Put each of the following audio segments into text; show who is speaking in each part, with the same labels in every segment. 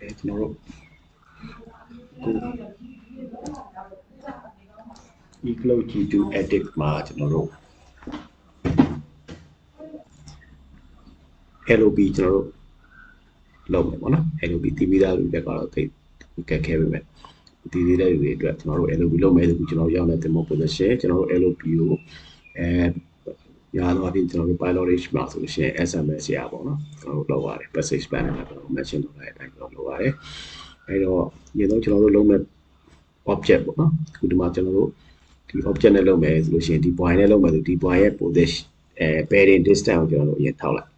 Speaker 1: အဲကျွန်တော်တို့ကို ecloud g2 edit မှာကျွန်တော်တို့ LOB ကျွန်တော်တို့လုပ်မယ်ပေါ့နော် LOB တည်ပြီးသားလူတွေကတော့သိကက်ခဲပဲမယ်တည်သေးတဲ့လူတွေအတွက်ကျွန်တော်တို့ LOB လုပ်မယ်ဆိုပြီးကျွန်တော်တို့ရောက်နေတဲ့ demo position ကျွန်တော်တို့ LOB ကိုအဲ ရာတော့အပြင်ကျွန်တော်တို့ pilot range မှာဆိုလို့ရှိရင် SMS ရပါပေါ့နော်ကျွန်တော်တို့လုပ်ရတယ် passage span နဲ့ကျွန်တော်တို့ mention လုပ်လိုက်တဲ့အတိုင်းကျွန်တော်လုပ်ရတယ်အဲတော့ဒီတော့ကျွန်တော်တို့လုပ်မဲ့ object ပေါ့နော်အခုဒီမှာကျွန်တော်တို့ဒီ object နဲ့လုပ်မယ်ဆိုလို့ရှိရင်ဒီ point နဲ့လုပ်မယ်ဆိုဒီ point ရဲ့ position အဲ pairing distance ကိုကျွန်တော်တို့အရင်ထောက်လိုက်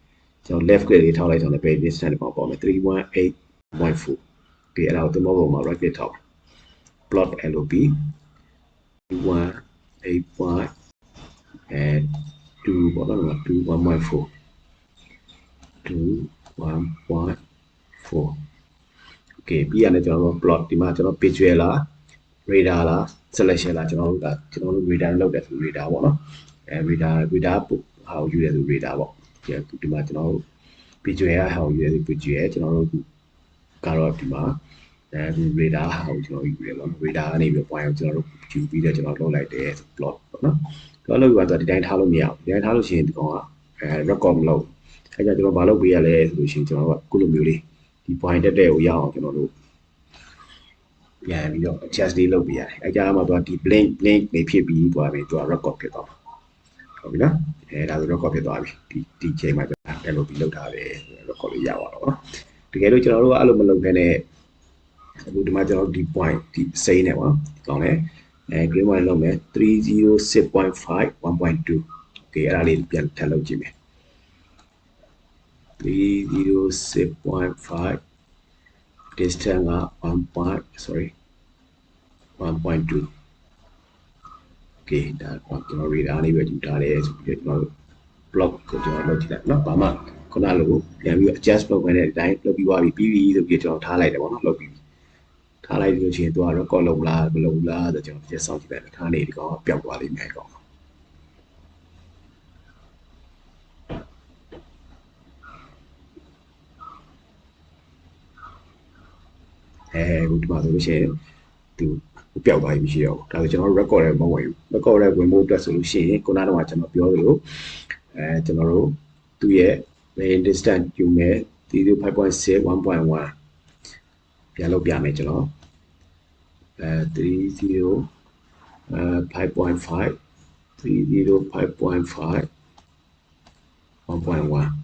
Speaker 1: ကျွန်တော် left click လေးထောက်လိုက်ဆိုတော့ pairing distance ပေါ့ပေါ့မယ်318.4ဒီအဲ့ဒါကိုဒီမောပေါ်မှာ right click ထောက် plot LOB 1 8. အဲ 2ပေါ့နော်2 1.4 2 1.4 okay ပြီးရတယ်ကျွန်တော်တို့ plot ဒီမှာကျွန်တော် picture လား radar လား selection လားကျွန်တော်တို့ကကျွန်တော်တို့ radar လောက်တယ်ဆို radar ပေါ့နော်အဲ radar radar ဟာကိုယူတယ်ဆို radar ပေါ့ဒီဒီမှာကျွန်တော်တို့ picture ဟာကိုယူတယ်ဆို picture ကျွန်တော်တို့ကတော့ဒီမှာအဲဒီ radar ဟာကိုကျွန်တော်ယူတယ်ပေါ့နော် radar ကနေပြီး point ကိုကျွန်တော်တို့ယူပြီးတော့ကျွန်တော်လုပ်လိုက်တယ် plot ပေါ့နော် တော့လုပ်ပြီးတော့ဒီတိုင်းထားလို့မရဘူးဒီတိုင်းထားလို့ရှိရင်ဒီကောင်ကအဲ record မလုပ်အဲကြကျွန်တော်ဘာလုပ်ပေးရလဲဆိုလို့ရှိရင်ကျွန်တော်တို့ကခုလိုမျိုးလေးဒီ point တက်တဲ့ကိုရအောင်ကျွန်တော်တို့ပြန်ပြီးတော့ adjust လေးလုပ်ပေးရတယ်အဲကြားမှာတော့ဒီ blink blink နေဖြစ်ပြီးသွားပြီသူက record ဖြစ်သွားမှာဟုတ်ပြီနော်အဲဒါဆို record ဖြစ်သွားပြီဒီဒီချိန်မှာကျွန်တော်အဲ့လိုပြီးလုပ်ထားတယ် record လေးရပါတော့နော်တကယ်လို့ကျွန်တော်တို့ကအဲ့လိုမလုပ်ဘဲနဲ့အခုဒီမှာကျွန်တော်တို့ဒီ point ဒီစိမ်းနေပါတော့ကောင်းတယ် အဲ green one လုပ်မယ်306.5 1.2 okay အဲ့ဒါလေးပြန်ထပ်လုပ်ကြည့်မယ်306.5 distance က1 point sorry 1.2 okay ဒါကကျွန်တော် radar လေးပဲယူထားတယ်ဆိုပြီးတော့ကျွန်တော်တို့ block ကိုကျွန်တော်လုပ်ကြည့်လိုက်เนาะဘာမှခုနလိုပြန်ပြီး adjust လုပ်မယ်တဲ့အတိုင်းလုပ်ပြီးသွားပြီပြီးပြီဆိုပြီးကျွန်တော်ထားလိုက်တယ်ပေါ့နော်လုပ်ပြီး ထားလိုက်လို့ရှိရင်သူက record လုပ်လားမလုပ်လားဆိုကျွန်တော်ပြန်စောင့်ကြည့်လိုက်ထားနေဒီကောင်ကပျောက်သွားလိမ့်မယ်ကောင်အဲဒီမှာဆိုလို့ရှိရင်သူပျောက်သွားပြီမရှိတော့ဘူးဒါဆိုကျွန်တော် record လည်းမဝင်ဘူး record လည်းဝင်ဖို့အတွက်ဆိုလို့ရှိရင်ခုနကတော့ကျွန်တော်ပြောသလိုအဲကျွန်တော်တို့သူ့ရဲ့ main distance ယူမယ်3.6 1.1 ပြန်လုပ်ပြမယ်ကျွန်တော်အဲ30အဲ5.5 305.5 1.1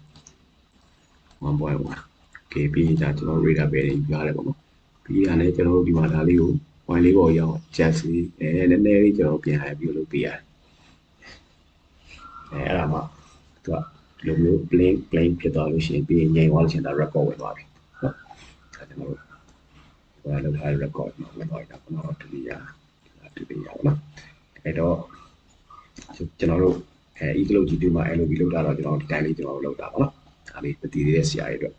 Speaker 1: 1.1 okay ပြီးရင်ဒါကျွန်တော် radar bearing ပြရတယ်ပေါ့နော်ပြီးရလဲကျွန်တော်တို့ဒီမှာဒါလေးကို point လေးပေါ်ရောက် just လေးအဲနည်းနည်းလေးကျွန်တော်ပြန်ရပြီးလုပ်ပေးရတယ်အဲအဲ့ဒါမှသူကဒီလိုမျိုး blink blink ဖြစ်သွားလို့ရှိရင်ပြီးရင်ငြိမ်သွားလို့ရှိရင်ဒါ record ဝင်သွားပြီဟုတ်ဒါကျွန်တော်တို့ ဘာလို့ထား record မှာဝင်သွားတာကျွန်တော်တို့ဒီရဒီဒီရပါတော့အဲ့တော့ကျွန်တော်တို့အဲ e-cloud G2 မှာ LOB လောက်တာတော့ကျွန်တော်ဒီတိုင်းလေးကျွန်တော်တို့လောက်တာပါနော်ဒါလေးမတည်သေးတဲ့ဆရာတွေအတွက်